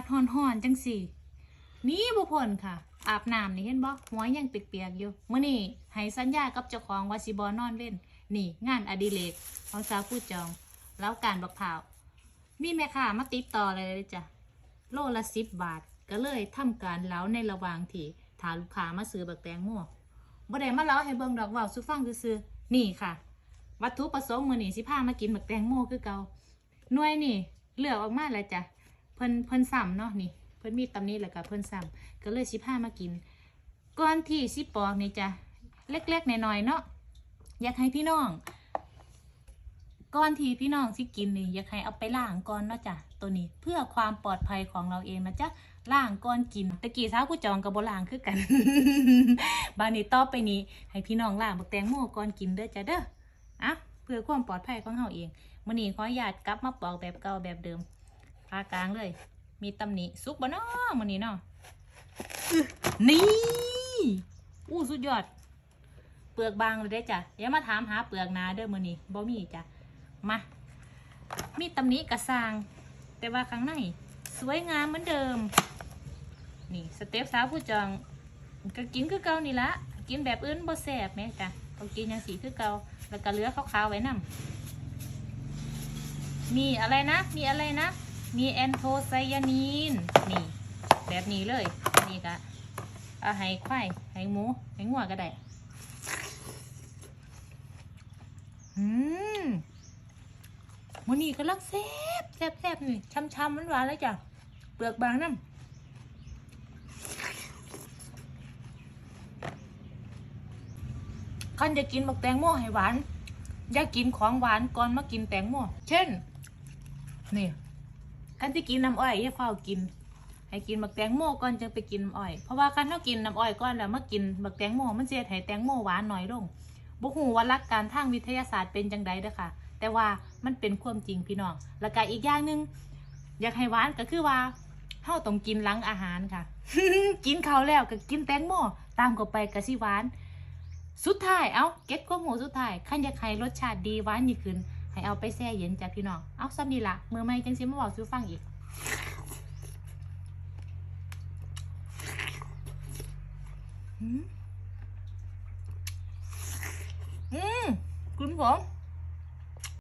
ศห่อนๆจังสี่ นี่บุพลค่ะ อาบน้ำนี่เห็นบ่หัวยังเปียกๆอยู่มื้อนี้ให้สัญญากับเจ้าของว่าสิบ่นอนเว้นนี่ งานอดิเรกของสาวผู้จอง แล้วการบักพร้ามีแม่ค้ามาติดต่อเลยเลยจ้ะโลละสิบบาทก็เลยทำการเล้าในระหว่างที่ถาลูกค้ามาซื้อบักแตงโมบ่ได้มาเล้าให้เบิ่งดอกว่าสุฟังซื่อนี่ค่ะ วัตถุประสงค์มือนี้สิพามากินบักแตงโมคือเกาหน่วยนี่เลือกออกมาแล้วจ้ะ เพิ่นเพิ่นซ้ำเนาะนี่ เพิ่นมีตำนี้แล้วก็เพิ่นซ้ำก็เลยสิพามากินก่อนที่สิปอกนี่จ้ะเล็กๆน้อยๆเนาะอยากให้พี่น้องก่อนที่พี่น้องสิกินนี่อยากให้เอาไปล้างก่อนเนาะจ้ะตัวนี้เพื่อความปลอดภัยของเราเองนะจ๊ะล้างก่อนกินตะกี้เช้ากูจองกับโบล้างคือกัน บานนี้ต่อไปนี้ ให้พี่น้องล้างบักแตงโมก่อนกินเด้อจ้ะเด้ออะเพื่อความปลอดภัยของเฮาเองมื้อนี้ขออนุญาตกลับมาปอกแบบเก่าแบบเดิม พากลางเลย มีตำหนิสุกบ่เนาะมื้อนี้เนาะอื้อนี่อู้สุดยอด เปลือกบางเลยได้อจ้ะอย่ามาถามหาเปลือกหนาเด้อมื้อนี้บ่มีจ้ะมา มีตำหนิกระซาง แต่ว่าข้างในสวยงามเหมือนเดิม นี่สเต็ปสาวผู้จองก็กินคือเก่านี่ละกินแบบอื่นบ่แซ่บแม่จ้ะต้องกินอย่างสีคือเก่าแล้วก็เหลือขาวๆไว้นำมีอะไรนะ มีอะไรนะ มีแอนโทไซยานีน นี่ แบบนี้เลย นี่ก็เอาให้ควายให้หมูให้งัวก็ได้อืมมันนี่กำลังแซ่บแซ่บแซบนี่ช้ำๆหวานๆเลยจ้ะ เปลือกบางน้ำคันจะกินบักแตงโมให้หวาน อย่ากินของหวานก่อนมากินแตงโม เช่น นี่ คันที่กินน้ำอ้อยอย่าเฝ้ากิน ให้กินบักแตงโมก่อนจะไปกินน้ำอ้อย เพราะว่าคันเรากินน้ำอ้อยก่อนแล้วเมากินบักแตงโมมันจะเฮ็ดให้แตงโมหวานน้อยลงบ่ฮู้ว่าหลักการทางวิทยาศาสตร์เป็นจังใดเด้อค่ะ แต่ว่ามันเป็นความจริงพี่น้อง แล้วก็อีกอย่างหนึ่งอยากให้หวานก็คือว่าเฮาต้องกินหลังอาหารค่ะ กินข้าวแล้วก็กินแตงโมตามเข้าไปก็สิหวาน สุดท้าย เอาเก็ตความหูสุดท้ายขันอยากให้รสชาติดีหวานยิ่งขึ้น ให้เอาไปแช่เย็นจ้ะพี่น้อง เอาซ้ำนี่ละมือไม่จังสิมาบอกซื้อฟังอีกอืมอืมคุณผม